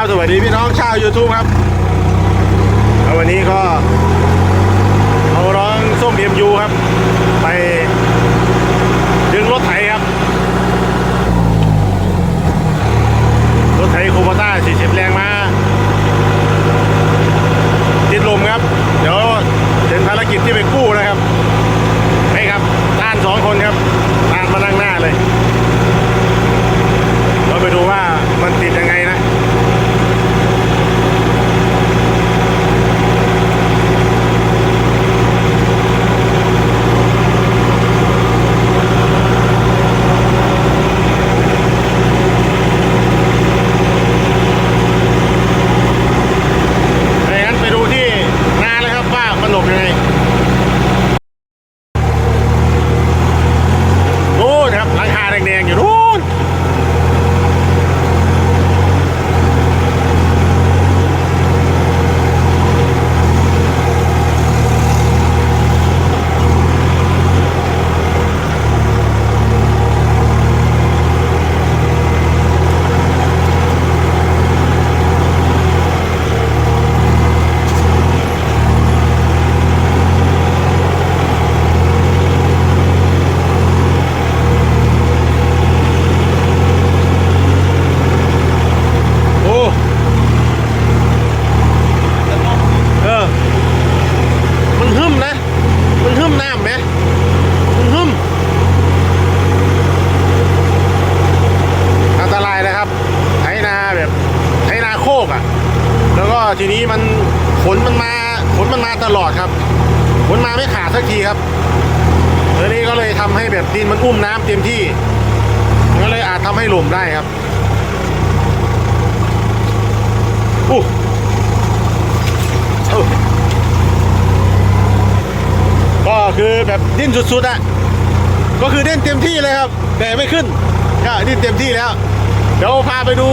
ับสวัสดีพี่น้องชาว YouTube ครับ วันนี้ก็เอาร้องส้มเอ็มยูครับ ไปดึงรถไถครับ รถไถโคโบต้า40 แรงมา ติดลมครับ เดี๋ยวเป็นภารกิจที่ไปกู้นะครับไปครับด้านสองคนครับตามมานั่งหน้าเลย เราไปดูว่ามันติดยังไงนะ ถ้าอย่างนั้นไปดูที่นาเลยครับว่ามันหลบยังไงนู่นครับหลังคา แดงๆอยู่นู่น โอ้เออ มันหึมนะ มันหึมน้ำไหมมันหึมอันตรายนะครับ ไถนาแบบไถนาโคกอะ่ะ แล้วก็ทีนี้มันฝนมันมาฝนมันมาตลอดครับฝนมาไม่ขาดสักทีครับแล้วนี้ก็เลยทำให้แบบ ดินมันอุ้มน้ำเต็มที่มันก็เลยอาจทำให้หล่มได้ครับอู้ก็คือแบบดิ้นสุดๆอะก็คือดิ้นเต็มที่เลยครับ แต่ไม่ขึ้นก็ดิ้นเต็มที่แล้ว เดี๋ยวพาไปดู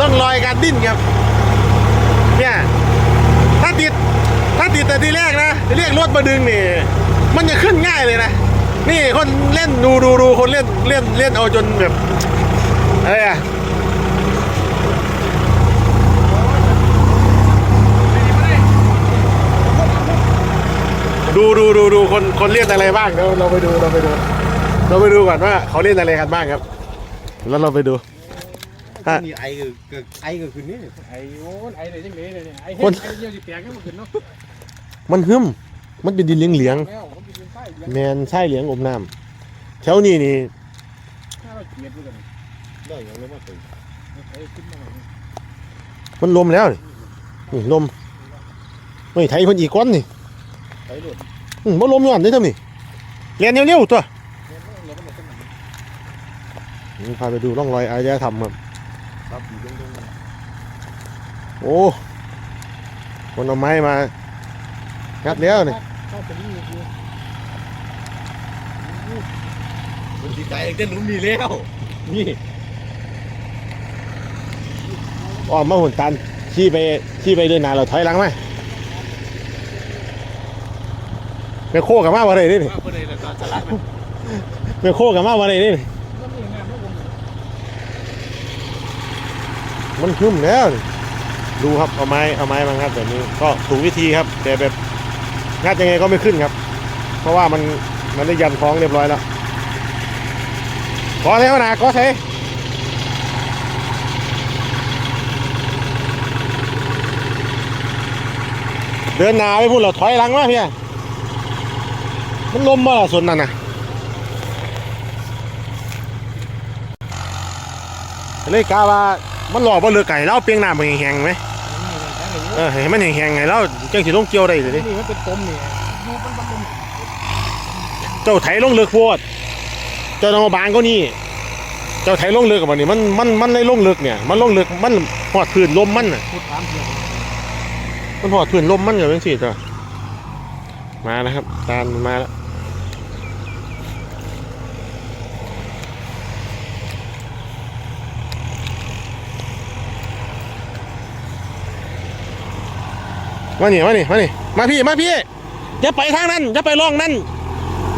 ร่องรอยการดิ้นครับ เนี่ยถ้าติดถ้าติดแต่ทีแรกนะเรียกรถมาดึงนี่ มันจะขึ้นง่ายเลยนะ นี่คนเล่นดูดูดูคนเล่นเล่นเล่นเอาจนแบบอะไรอะดูดูดูดูคนคนเล่นอะไรบ้างเดี๋ยวเราไปดูเราไปดู เราไปดูก่อนว่าเขาเล่นอะไรกันบ้างครับ แล้วเราไปดูฮะ นี่ไอก็ก็ไอก็คือนี่ไอ้โอ้ยไอ้เลยจังเลยเนี่ยไอ้คเฮ็นดไอ้เดียวสิแปลงกันมันขึ้นเนาะมันหึมมันเป็นดินเหลียงเหลียงแล้วผม เป็นไส้เหลียงอมน้ำแถวนี้นี่มันลมแล้วนี่นี่ลมไม่ไทยเพิ่นอีกก้อนนี่มบ่ลมย้อนได้ทำนี่เรียนเร็วๆตัวนี่พาไปดูร่องรอยอารยธรรมครับโอ้คนเอาไม้มางัดแล้วนี่ เข้าไปนี่คือมันดีใจเต้นหลุมนี่แล้ว นี่อ้อมมาหุ่นตันขี่ไปขี่ไปเดินหนาเราถอยหลังไหมไปโคกับมาบ่ได้เดิว่าเพื่อนเลยตอนสลัดไปโคกับมาบ่ได้เดิก็มีงานพวกผมมันขึ้นแล้วนี่ดูครับเอาไม้เอาไม้มางัดแบบนี้ก็ถูกวิธีครับ แต่แบบงัดยังไงก็ไม่ขึ้นครับ เพราะว่ามัน มันได้ยันคล้องเรียบร้อยแล้วก็แล้วนะก็ใช้เดินหนาไปพูดเราถอยหลังมาเพี่ยมันลมมาส่วนนั้นนะเลยกาว่ามันหลอกบ่เลือไก่แล้วเปียงน้ำมันแห้งๆไหมเออให้มันแห้งๆไงแล้วจังสิลงเกี่ยวได้เลยดินี่มันเป็นต้มนี่ดูมันมัน เจ้าไถลงเลือกโพดเจ้าต้องมาบางก็นี่ เจ้าไถลงเลือกกับมันนี่มันมันมันเลยลงเลือกเนี่ย มันลงเลือกมันหอดพื้นลมมันน่ะพูดถามเพื่อนมันหอดพื้นลมมันอย่างนี้สิจ้ะมานะครับ ตาลมันมาแล้วมาหนี่มาหนี่มาหนี่มาพี่ มาพี่อย่าไปทางนั้นอย่าไปล่องนั้น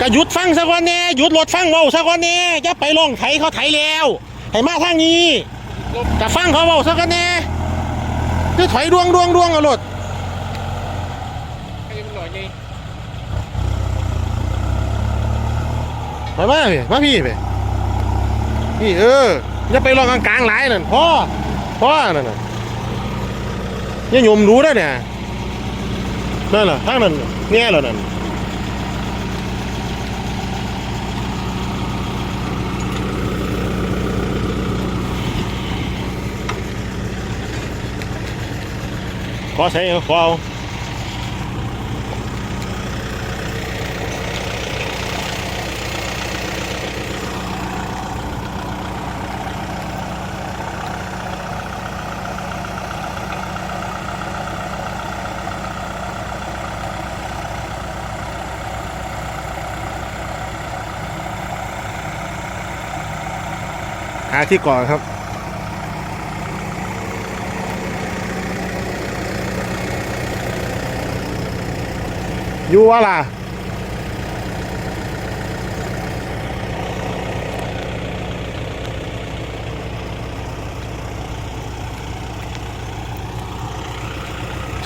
ก็หยุดฟังสักวันแน่หยุดรถฟังเบาสักวันแน่อย่าไปลองไถเขาไถแล้วให้มาทางนี้ก็ฟังเขาเบาสักวันแน่จะถอยดวงดวงดวงเอารถมันหล่อไงไปมาพี่มาพี่ไปพี่เอออย่าไปลองกลางๆหลายนั่นพ่อพ่อนั่นน่ะย่าหยมรู้ได้เนี่ยนั่นน่ะทางนั้นแง่แล้วนั่น ขอใช้เอขอเอาหาที่ก่อนครับ อยู่ว่าล่ะ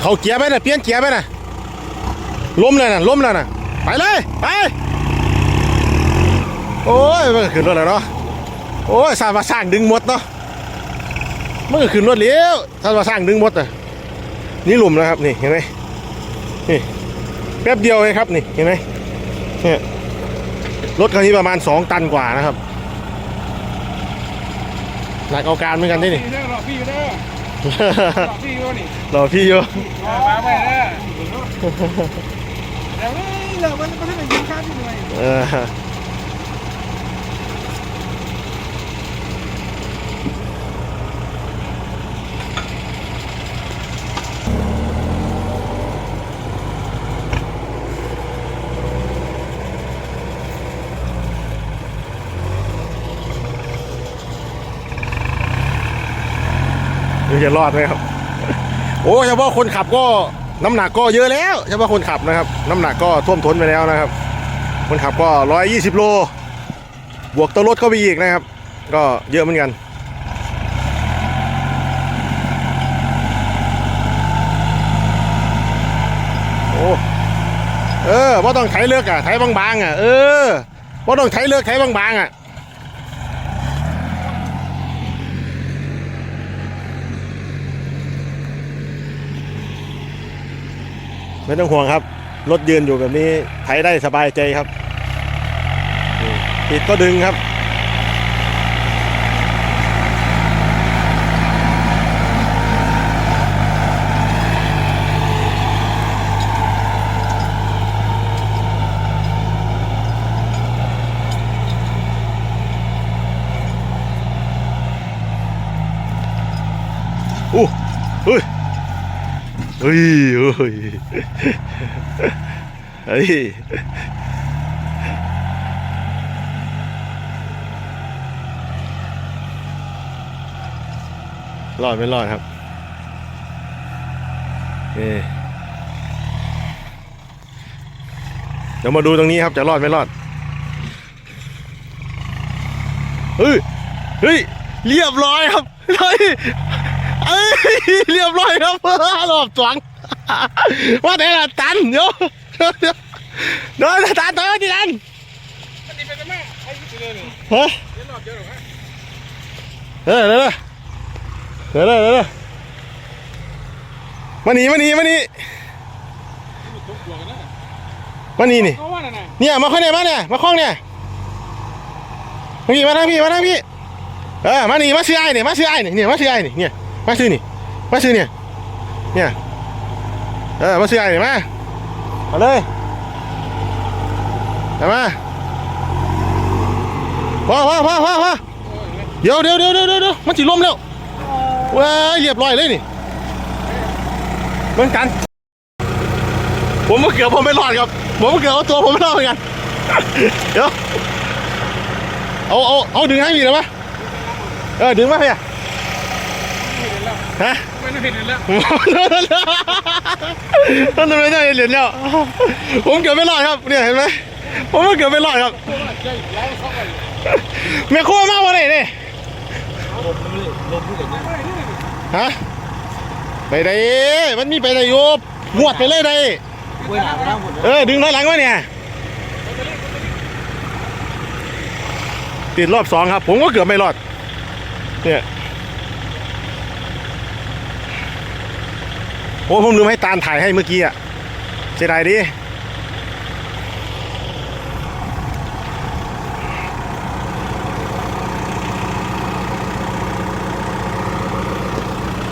เขาเกียร์ไหมน่ะเปลี่ยนเกียร์ไหมน่ะล้มเลยน่ะล้มแล้วน่ะไปเลย ไป โอ้ยมันก็ขึ้นรถแล้วเนาะโอ้ยสางมาสร้างดึงหมดเนาะมันก็ขึ้นรถเลี้ยวสางมาสร้างดึงหมดอะนี่หลุมนะครับนี่เห็นไหมนี่ แป๊บเดียวเองครับนี่เห็นไหมเนี่ยรถคันนี้ประมาณ2ตันกว่านะครับหนักเอาการเหมือนกันได้นี่พี่เด้อหล่อพี่อยู่เด้อหล่อพี่อยู่นี่รอพี่อยู่มาไปเด้อเดี๋ยวเดี๋ยวมันมันจะยิงข้ามพี่หน่อย ดูจะรอดไหมครับ โอ้เฉพาะคนขับก็น้ำหนักก็เยอะแล้วเฉพาะคนขับนะครับ น้ำหนักก็ท่วมท้นไปแล้วนะครับ คนขับก็120โล บวกตัวรถเข้าไปอีกนะครับ ก็เยอะเหมือนกันโอ้เออว่าต้องไถเลือกอะไถบางๆอะเออว่าต้องไถเลือกไถบางๆอะ ไม่ต้องห่วงครับ รถยืนอยู่แบบนี้ไถได้สบายใจครับปิดก็ดึงครับ อู้เฮ้ย เฮ้ยเฮ้ยเฮ้ยรอดไม่รอดครับนี่เดี๋ยวมาดูตรงนี้ครับจะรอดไม่รอด เฮ้ย เฮ้ย เรียบร้อยครับ เฮ้ย เอ้ยเรียบร้อยครับรอบสองว่าแต่ละตันเดี๋ยวเดี๋ยวเดี๋ยวเดี๋ยวตันตัวที่ตันมันนี่เป็นแม่ไอ้พี่เลยนี่ฮะเดี๋ยวหลอดเยอะหรอฮะเดี๋ยวเดี๋ยวเดี๋ยวเดี๋ยเดี๋ยมานีมานีมานีมีทุกตัวกันนะมานี่นี่เขาว่าน่ะนะเนี่ยมาข้างเนี่ยมาเนี่ยมาข้องเนี่ยมานี่มาทางพี่มาทางพี่เออมานีมาซื้อไอ้เนี่ยมาซื้อไอ้เนี่ยเนี่ยมาซื้อไอ้เนี่ยเนี่ย มาซื้อนี่มาซื้อเนี่ยเนี่ยเออมาซื้อไอ้เนี่ยมามาเลยเอามาพอพอพอพอพอเดี๋ยวเดี๋ยวเดี๋ยวเดี๋ยวเดี๋ยวมันจิล้มแล้วว้ายเรียบร้อยเลยนี่เหมือนกัน ผมมาเกือบผมไม่รอดครับผมมาเกือบเอาตัวผมไม่รอดเหมือนกันเดี๋ยวเอาเอาเอาดึงให้มีหน่อยปะเออดึงมาเพี่อ ฮะไม่ได้เห็นแล้วนั่นไม่ได้เห็นเหรียญแล้วผมเกือบไม่รอดครับเนี่ยเห็นไหมผมเกือบไม่รอดครับแม่ครัวมากวะเนี่ยนี่ฮะไปได้มันมีไปได้อยบบวชไปเลยได้เออดึงร้อยหลังไว้เนี่ยติดรอบสองครับ ผมก็เกือบไม่รอดเนี่ย โอ้ผมลืมให้ตาลถ่ายให้เมื่อกี้อะเสียดายดิ